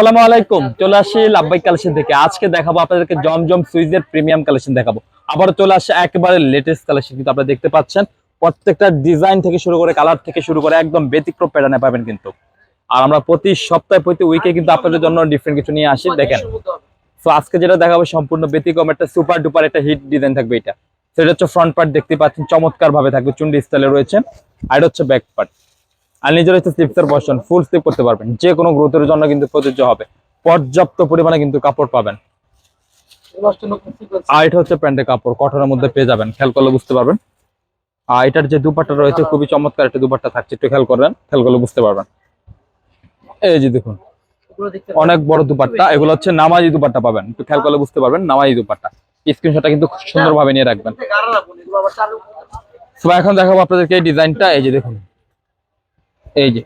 আসসালামু আলাইকুম, চলে আসি লাভবাই কালেকশন থেকে। আজকে দেখাবো আপনাদেরকে জমজম সুইজের প্রিমিয়াম কালেকশন দেখাবো। আবারও চলে আসে একেবারে লেটেস্ট কালেকশন কিন্তু আপনারা দেখতে পাচ্ছেন। প্রত্যেকটা ডিজাইন থেকে শুরু করে কালার থেকে শুরু করে একদম ব্যতিক্রম প্যাটার্নে পাবেন কিন্তু। আর আমরা প্রতি সপ্তাহে, প্রতি উইকে কিন্তু আপনাদের জন্য ডিফারেন্ট কিছু নিয়ে আসি, দেখেন। তো আজকে যেটা দেখাবো সম্পূর্ণ ব্যতিক্রম একটা সুপার ডুপার একটা হিট ডিজাইন থাকবে এটা। সেটা হচ্ছে ফ্রন্ট পার্ট দেখতে পাচ্ছেন চমৎকার ভাবে থাকবে, চুন্ডি স্টাইলে রয়েছে। আর হচ্ছে ব্যাক পার্ট আর নিজের হচ্ছে স্লিপসের বসন ফুল স্লিপ করতে পারবেন। যে কোনো গ্রোথের জন্য কিন্তু প্রযোজ্য হবে। পর্যাপ্ত পরিমাণে কিন্তু কাপড় পাবেন। আর এটা হচ্ছে প্যান্টের কাপড় কটনের মধ্যে পেয়ে যাবেন। খেয়াল করলে বুঝতে পারবেন। আর এটার যে দুপাট্টা রয়েছে খুবই চমৎকার একটা দুপাট্টা থাকছে। একটু খেয়াল করবেন খেয়াল করলে বুঝতে পারবেন। এই যে দেখুন অনেক বড় দুপাট্টা। এগুলো হচ্ছে নামাজি দুপাট্টা পাবেন। একটু খেয়াল করলে বুঝতে পারবেন নামাজি দুপাট্টা। স্ক্রিনশটটা কিন্তু খুব সুন্দরভাবে নিয়ে রাখবেন। তো এখন দেখাবো আপনাদেরকে এই ডিজাইনটা। এই যে দেখুন এই যে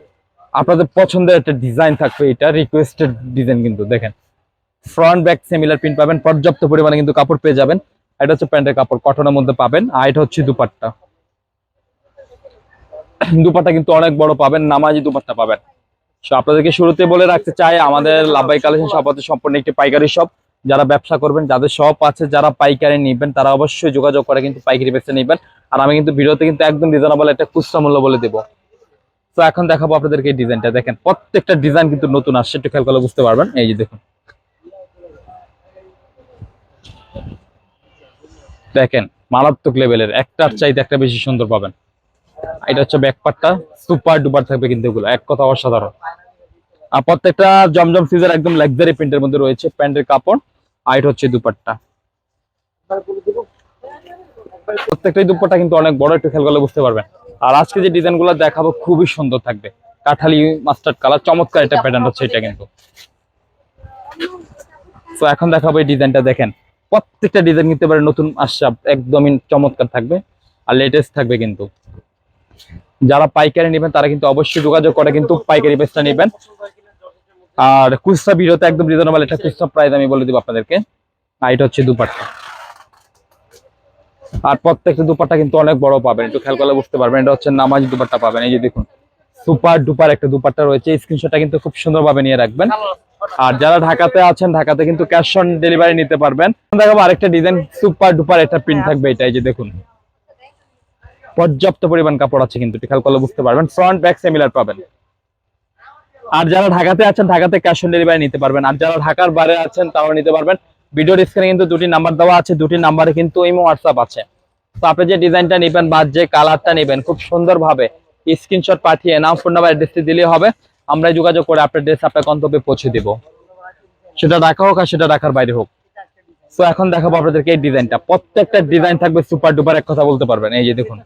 আপনাদের পছন্দের একটা ডিজাইন থাকবে এটা রিকোয়েস্টেড ডিজাইন কিন্তু দেখেন। ফ্রন্ট ব্যাক সেমিলার প্রিন্ট পাবেন পর্যাপ্ত পরিমাণে কিন্তু কাপড় পেয়ে যাবেন। এটা হচ্ছে প্যান্টের কাপড় কটনের মধ্যে পাবেন আর এটা হচ্ছে দুপাট্টা। দুপাট্টা কিন্তু অনেক বড় পাবেন নামাজি দুপাট্টা পাবেন। So, আপনাদেরকে শুরুতে বলে রাখতে চাই আমাদের লাভবাই কালেকশন শপ হচ্ছে সম্পূর্ণ একটি পাইকারি শপ। যারা ব্যবসা করবেন যাদের শপ আছে যারা পাইকারি নিবেন তারা অবশ্যই যোগাযোগ করে কিন্তু পাইকারি বেচে নিবেন। আর আমি কিন্তু ভিডিওতে কিন্তু একদম রিজনেবল একটা খুচরা মূল্য বলে দেবো। তো এখন দেখাবো আপনাদেরকে এই ডিজাইনটা দেখেন, প্রত্যেকটা ডিজাইন কিন্তু নতুন আসছে, একটু খেয়াল করলে বুঝতে পারবেন। এই যে দেখুন। দেখেন, মারাত্মক লেভেলের একটার চাইতে একটা বেশি সুন্দর পাবেন। এটা হচ্ছে ব্যাকপারটা সুপার ডুপার থাকবে কিন্তু এগুলো। এক কথা অসাধারণ। আর প্রত্যেকটা জমজম সিজার একদম লাক্সারি প্রিন্টের মধ্যে রয়েছে। প্যান্টের কাপড়। আর এটা হচ্ছে দুপাট্টা। প্রত্যেকটাই দুপাট্টা কিন্তু অনেক বড়, একটু খেয়াল করলে বুঝতে পারবেন। আর আজকে যে ডিজাইনগুলো দেখাবো খুবই সুন্দর থাকবে। কাঠালি মাস্টার্ড কালার চমৎকার একটা প্যাটার্ন হচ্ছে এটা কিন্তু। তো এখন দেখাবো এই ডিজাইনটা দেখেন। প্রত্যেকটা ডিজাইন নিতে পারে নতুন আসছে একদমই চমৎকার থাকবে আর লেটেস্ট থাকবে কিন্তু। যারা পাইকারি নেবেন তারা কিন্তু অবশ্যই যোগাযোগ করে কিন্তু পাইকারি বেচটা নেবেন। আর খুচরা ভিডিওতে একদম রিজনেবল একটা খুচরা প্রাইস আমি বলে দিব আপনাদেরকে। আর এটা হচ্ছে দুপাট্টা। আর প্রত্যেকটা দুপাট্টা কিন্তু অনেক বড় পাবেন। একটু খেয়াল করলে বুঝতে পারবেন, এটা হচ্ছে নামাজি দুপাট্টা পাবেন। এই যে দেখুন, সুপার ডুপার একটা দুপাট্টা রয়েছে। স্ক্রিনশটটা কিন্তু খুব সুন্দরভাবে নিয়ে রাখবেন। আর যারা ঢাকাতে আছেন, ঢাকাতে কিন্তু ক্যাশ অন ডেলিভারি নিতে পারবেন। দেখাবো আরেকটা ডিজাইন সুপার ডুপার একটা প্রিন্ট থাকবে এটা, এই যে দেখুন। পর্যাপ্ত পরিমাণ কাপড় আছে কিন্তু খেয়াল করলে বুঝতে পারবেন। ফ্রন্ট ব্যাক সিমিলার পাবেন। আর যারা ঢাকাতে আছেন, ঢাকাতে ক্যাশ অন ডেলিভারি নিতে পারবেন। আর যারা ঢাকার বাইরে আছেন তাও নিতে পারবেন। ভিডিও স্ক্রিনে কিন্তু দুটি নাম্বার দেওয়া আছে, দুটি নাম্বারে কিন্তু ইমো হোয়াটসঅ্যাপ আছে। তো আপনি যে ডিজাইনটা নেবেন বা যে কালারটা নেবেন, খুব সুন্দরভাবে স্ক্রিনশট পাঠিয়ে নাম ফোন নাম্বার অ্যাড্রেসটি দিলেই হবে। আমরা যোগাযোগ করে আপনার ড্রেস আপনার গন্তব্যে পৌঁছে দিব। সেটা ঢাকা হোক আর সেটা ঢাকার বাইরে হোক। তো এখন দেখাবো আপনাদেরকে এই ডিজাইনটা প্রত্যেকটা ডিজাইন থাকবে সুপার ডুপার এক কথা বলতে পারবেন। এই যে দেখুন।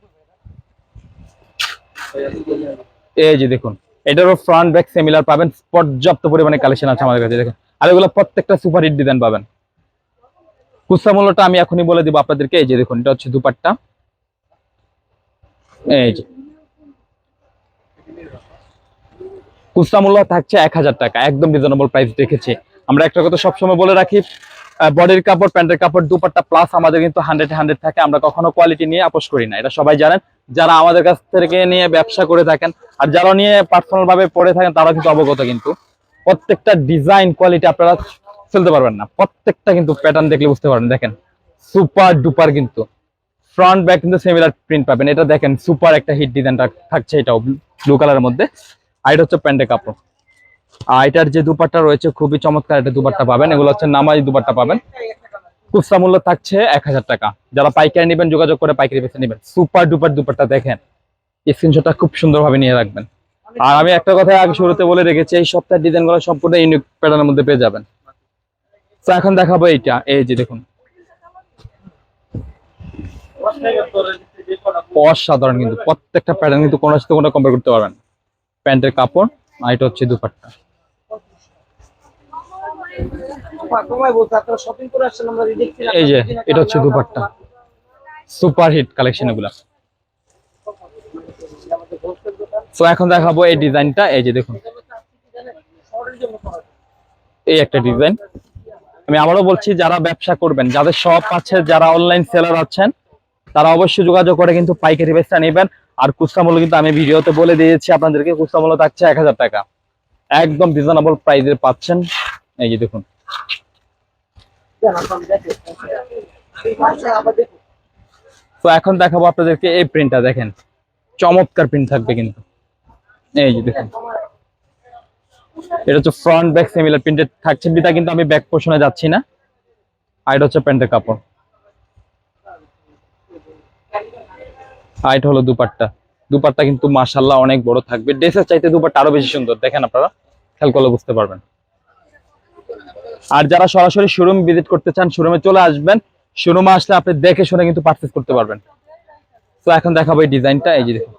এই যে দেখুন। এটারও ফ্রন্ট ব্যাক সিমিলার পাবেন। পর্যাপ্ত পরিমাণে কালেকশন আছে আমাদের কাছে। দেখুন। আর এগুলো প্রত্যেকটা সুপার হিট ডিজাইন পাবেন। খুচরা মূল্যটা আমি এখনই বলে দিব আপনাদেরকে। এই যে দেখুন, এটা হচ্ছে দুপাট্টা। এই যে। খুচরা মূল্য থাকছে এক হাজার টাকা, একদম রিজনেবল প্রাইস রেখেছি আমরা একটা কথা সবসময় বলে রাখি বডির কাপড়, প্যান্টের কাপড়, দুপাট্টা প্লাস আমাদের কিন্তু হান্ড্রেড হান্ড্রেড থাকে। আমরা কখনো কোয়ালিটি নিয়ে আপোষ করি না। এটা সবাই জানেন। যারা আমাদের কাছ থেকে নিয়ে ব্যবসা করে থাকেন আর যারা নিয়ে পার্সোনাল ভাবে পড়ে থাকেন, তারা কিন্তু অবগত কিন্তু। প্রত্যেকটা ডিজাইন কোয়ালিটি আপনারা ফেলতে পারবেন না। প্রত্যেকটা কিন্তু প্যাটার্ন দেখলে বুঝতে পারবেন। দেখেন সুপার ডুপার কিন্তু। ফ্রন্ট ব্যাক কিন্তু সিমিলার প্রিন্ট পাবেন। এটা দেখেন সুপার একটা হিট ডিজাইনটা থাকছে এটাও ব্লু কালারের মধ্যে। আর এটা হচ্ছে প্যান্টের কাপড়। আর এটার যে দুপাট্টা রয়েছে, খুবই চমৎকার একটা দুপাট্টা পাবেন। এগুলো হচ্ছে নামাজি দুপাট্টা পাবেন। খুচরা মূল্য থাকছে এক হাজার টাকা। যারা পাইকারি নেবেন, যোগাযোগ করে পাইকারি বেছে নেবেন। সুপার ডুপার দুপাট্টা দেখেন। স্ক্রিনশটটা খুব সুন্দরভাবে নিয়ে রাখবেন। আর আমি একটা কথা আগে শুরুতে বলে রেখেছি, এই সপ্তাহের ডিজাইনগুলো সম্পূর্ণ ইউনিক প্যাটার্নের মধ্যে পেয়ে যাবেন। তো এখন দেখাবো এইটা এই যে দেখুন। অসাধারণ কিন্তু প্রত্যেকটা প্যাটার্ন কিন্তু কোনো সাথে কোনো কম্পেয়ার করতে পারবেন প্যান্টের কাপড় আর এটা হচ্ছে দুপাট্টা। এই যে এটা হচ্ছে দুপাট্টা। সুপার হিট কালেকশন এগুলা। তো এখন দেখাবো এই ডিজাইনটা এই যে দেখুন। এই একটা ডিজাইন আমি আবারও বলছি, যারা ব্যবসা করবেন, যাদের শপ আছে, যারা অনলাইন সেলার আছেন, তারা অবশ্যই যোগাযোগ করে কিন্তু পাইকারি বেচটা নেবেন। আর খুচরা মূল্য কিন্তু আমি ভিডিওতে বলে দিয়েছি, আপনাদেরকে খুচরা মূল্য থাকছে এক হাজার টাকা। একদম রিজনেবল প্রাইসে পাচ্ছেন। এই যে দেখুন। তো এখন দেখাবো আপনাদেরকে এই প্রিন্টটা দেখেন। চমৎকার প্রিন্ট থাকবে কিন্তু। এই যে দেখুন। এটা হচ্ছে ফ্রন্ট ব্যাক সিমিলার প্রিন্টেড থাকছে। বিটা কিন্তু আমি ব্যাক পোর্শনে যাচ্ছি না। আর এটা হচ্ছে প্যান্টের কাপড়। আর এটা হলো দুপাট্টা। দুপাট্টা কিন্তু মাশাল্লাহ অনেক বড় থাকবে। ড্রেসের চাইতে দুপাট্টা আরও বেশি সুন্দর। দেখেন আপনারা, খেয়াল করলে বুঝতে পারবেন। আর যারা সরাসরি শোরুম ভিজিট করতে চান শোরুমে চলে আসবেন। শোরুমে আসলে আপনি দেখে শুনে কিন্তু পারচেস করতে পারবেন। তো এখন দেখাবো এই ডিজাইনটা এই যে দেখুন।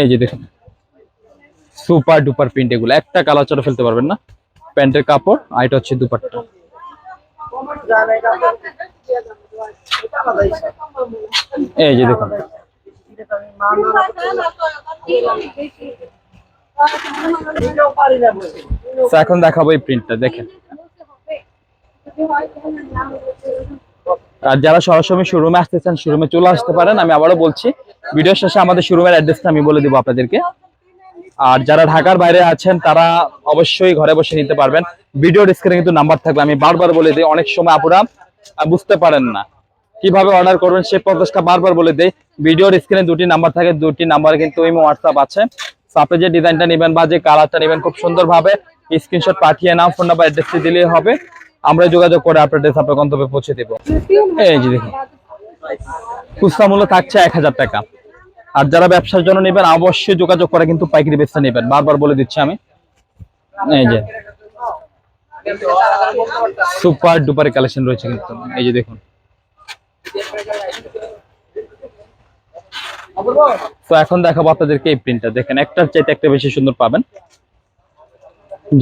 এই যে দেখুন। সুপার ডুপার প্রিন্ট এগুলো। একটা কালার চড়ে ফেলতে পারবেন না। প্যান্টের কাপড়, আর এটা হচ্ছে দুপাট্টা। এই যে দেখুন। এখন দেখাবো এই প্রিন্টটা দেখেন। আর যারা সরাসরি শোরুমে আসতে চান শোরুমে চলে আসতে পারেন। আমি আবারও বলছি ভিডিও শেষে আমাদের শোরুমের অ্যাড্রেসটা আমি বলে দিব আপনাদেরকে। আর যারা ঢাকার বাইরে আছেন, তারা অবশ্যই ঘরে বসে নিতে পারবেন। ভিডিও স্ক্রিনে কিন্তু নাম্বার থাকবে, আমি বারবার বলে দিই, অনেক সময় আপুরা বুঝতে পারেন না। কীভাবে অর্ডার করবেন সে প্রসেসটা বারবার বলে দেই। ভিডিওর স্ক্রিনে দুটি নাম্বার থাকে, দুটি নাম্বার কিন্তু ওই হোয়াটসঅ্যাপ আছে। আপনি যে ডিজাইনটা নেবেন বা যে কালারটা নেবেন খুব সুন্দরভাবে স্ক্রিনশট পাঠিয়ে নাও ফোন নাম্বার অ্যাড্রেসটি দিলেই হবে। আমরা যোগাযোগ করে আপনার ড্রেস আপনার গন্তব্যে পৌঁছে দেবো। এই যে দেখুন, খুচরা মূল্য থাকছে এক হাজার টাকা। আর যারা ব্যবসার জন্য নেবেন, অবশ্যই যোগাযোগ করে কিন্তু পাইকারি বেচতে নেবেন। বারবার বলে দিচ্ছি আমি। এই যে। সুপার ডুপার কালেকশন রয়েছে কিন্তু। এই যে দেখুন। তো এখন দেখাবো আপনাদেরকে এই প্রিন্টটা দেখেন, একটার চাইতে একটা বেশি সুন্দর পাবেন।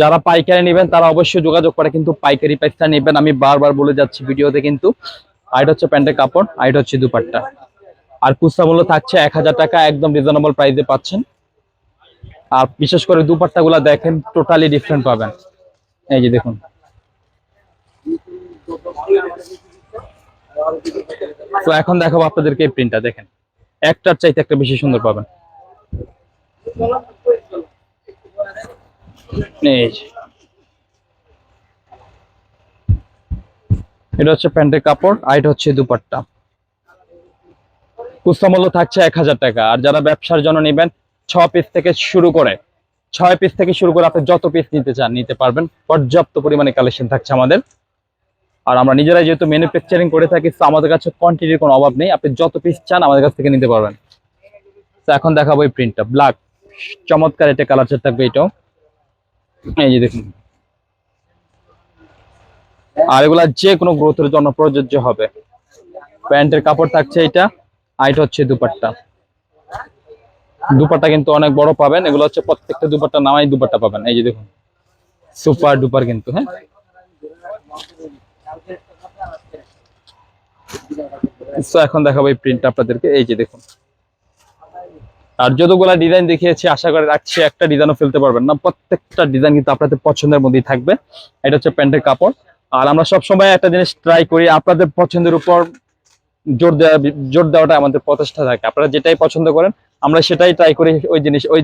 যারা পাইকারি নেবেন, তারা অবশ্যই যোগাযোগ করে কিন্তু পাইকারি পয়সা নেবেন। আমি বারবার বলে যাচ্ছি ভিডিওতে কিন্তু। আর এটা হচ্ছে প্যান্টের কাপড়, আর এটা হচ্ছে দুপাট্টা। আর খুচরা মূল্য থাকছে এক হাজার টাকা, একদম রিজনেবল প্রাইসে পাচ্ছেন। আর বিশেষ করে দুপাট্টা গুলা দেখেন টোটালি ডিফারেন্ট পাবেন। এই যে দেখুন। তো এখন দেখাবো আপনাদেরকে এই প্রিন্টটা দেখেন। একটার চাইতে একটা বেশি সুন্দর পাবেন। এটা হচ্ছে প্যান্টের কাপড়, আর এটা হচ্ছে দুপাট্টা। খুচরা মূল্য থাকছে এক হাজার টাকা। আর যারা ব্যবসার জন্য নেবেন, ছ পিস থেকে শুরু করে, ছয় পিস থেকে শুরু করে আপনি যত পিস নিতে চান, নিতে পারবেন। পর্যাপ্ত পরিমাণে কালেকশন থাকছে আমাদের। আর আমরা নিজেরাই যেহেতু ম্যানুফ্যাকচারিং করে থাকি আমাদের কাছে কোয়ান্টিটির কোনো অভাব নেই। আপনি যত পিস চান, আমাদের কাছ থেকে নিতে পারবেন। তো এখন দেখাবো এই প্রিন্টটা ব্ল্যাক চমৎকার এটা কালার সেট থাকবে এটাও। এই যে দেখুন। আর এগুলা যে কোনো গ্রোথের জন্য প্রযোজ্য হবে। প্যান্টের কাপড় থাকছে এটা। আর এটা হচ্ছে দুপাট্টা। দুপাট্টা কিন্তু অনেক বড় পাবেন, এগুলো হচ্ছে প্রত্যেকটা দুপাট্টা নামাই দুপাট্টা পাবেন। এই যে দেখুন, সুপার ডুপার কিন্তু হ্যাঁ? এখন দেখাবো এই প্রিন্ট আপনাদেরকে। এই যে দেখুন, আর যতগুলা ডিজাইন দেখিয়েছি, আশা করে রাখছি একটা ডিজাইনও ফেলতে পারবেন না। প্রত্যেকটা ডিজাইন কিন্তু আপনাদের পছন্দের মধ্যেই থাকবে। এটা হচ্ছে প্যান্টের কাপড়। আর আমরা সবসময় একটা জিনিস ট্রাই করি, আপনাদের পছন্দের উপর জোর দেওয়া, জোর দেওয়াটা আমাদের প্রচেষ্টা থাকে। আপনারা যেটাই পছন্দ করেন, আমরা সেটাই ট্রাই করি ওই জিনিস, ওই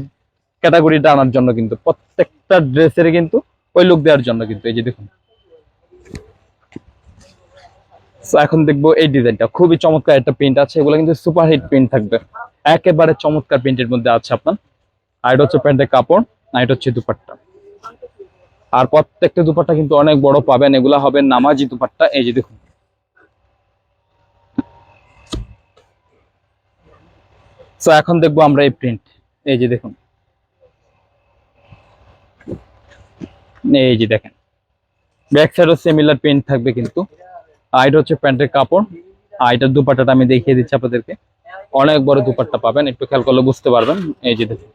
ক্যাটাগরিটা আনার জন্য কিন্তু। প্রত্যেকটা ড্রেসের কিন্তু ওই লুক দেওয়ার জন্য কিন্তু, এই যে দেখুন। এখন দেখব এই ডিজাইনটা খুবই চমৎকার একটা প্রিন্ট আছে, এগুলো কিন্তু সুপার হিট প্রিন্ট থাকবে। একেবারে চমৎকার প্রিন্টের মধ্যে আছে আপনার। আর এটা হচ্ছে প্যান্টের কাপড় আর এটা হচ্ছে দুপাট্টা। আর প্রত্যেকটা দুপাট্টা কিন্তু অনেক বড় পাবেন, এগুলা হবে নামাজি দুপাট্টা। এই যে দেখুন। তো এখন দেখব আমরা এই প্রিন্ট এই যে দেখুন। এই যে দেখেন। ব্যাক সাইডও সিমিলার প্রিন্ট থাকবে কিন্তু। আর এটা হচ্ছে প্যান্টের কাপড়। আর এটার দুপাট্টাটা আমি দেখিয়ে দিচ্ছি আপনাদেরকে। অনেক বড় দুপাট্টা পাবেন। একটু খেয়াল করলে বুঝতে পারবেন। এই যে দেখুন।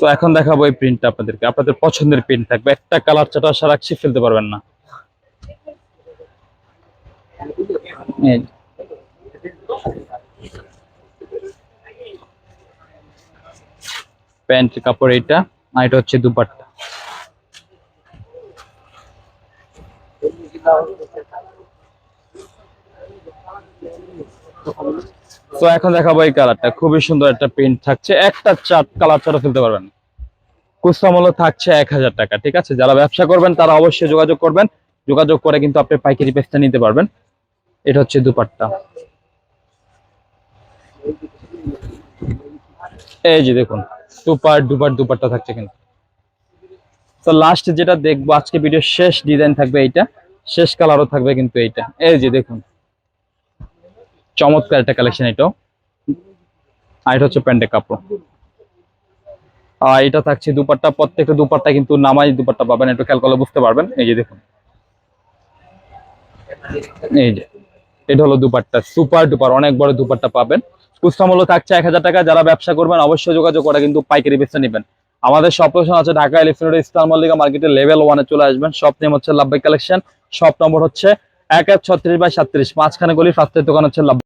তো এখন দেখাবো এই প্রিন্টটা আপনাদেরকে। আপনাদের পছন্দের প্রিন্ট থাকবে। একটা কালার চাটা আশা ফেলতে পারবেন না। প্যান্ট কাপড় এটা আর এটা হচ্ছে দুপাট্টা। তো এখন দেখাবো এই কালারটা। খুবই সুন্দর একটা প্রিন্ট থাকছে। একটা চার কালার চারও ফেলতে পারবেন খুচরা মূল্য থাকছে এক হাজার টাকা, ঠিক আছে? যারা ব্যবসা করবেন, তারা অবশ্যই যোগাযোগ করবেন। যোগাযোগ করে কিন্তু আপনি পাইকারি পেস্টটা নিতে পারবেন। এটা হচ্ছে দুপাট্টা। এই যে দেখুন দুপার দুপার দুপাট্টা থাকছে কিন্তু। তো লাস্ট যেটা দেখব, আজকে ভিডিও শেষ ডিজাইন থাকবে এইটা, শেষ কালারও থাকবে কিন্তু এইটা। এই যে দেখুন, চমৎকার একটা কালেকশন এটাও। আর এটা হচ্ছে প্যান্টের কাপড়। আর এটা থাকছে দুপাট্টা, প্রত্যেকটা দুপাট্টা কিন্তু নামাই দুপাট্টা পাবেন, একটু খেয়াল করলে বুঝতে পারবেন। এই যে দেখুন, এই যে। এটা হলো দুপাট্টা সুপার ডুপার অনেক বড় দুপাট্টা পাবেন। কুস্তা মূল্য থাকছে এক হাজার টাকা, যারা ব্যবসা করবেন অবশ্যই যোগাযোগ করা কিন্তু পাইকারি বেছে নেবেন। আমাদের সব লোকেশন আছে ঢাকা এলিফেন্ট ইসলাম মল্লিকা মার্কেটে লেভেল ওয়ানে চলে আসবেন। সব নেম হচ্ছে লাভবাই কালেকশন সব নম্বর হচ্ছে এক এক ছত্রিশ বাই সাত্রিশ। মাঝখানে গলি ফার্স্টের দোকান হচ্ছে লাভ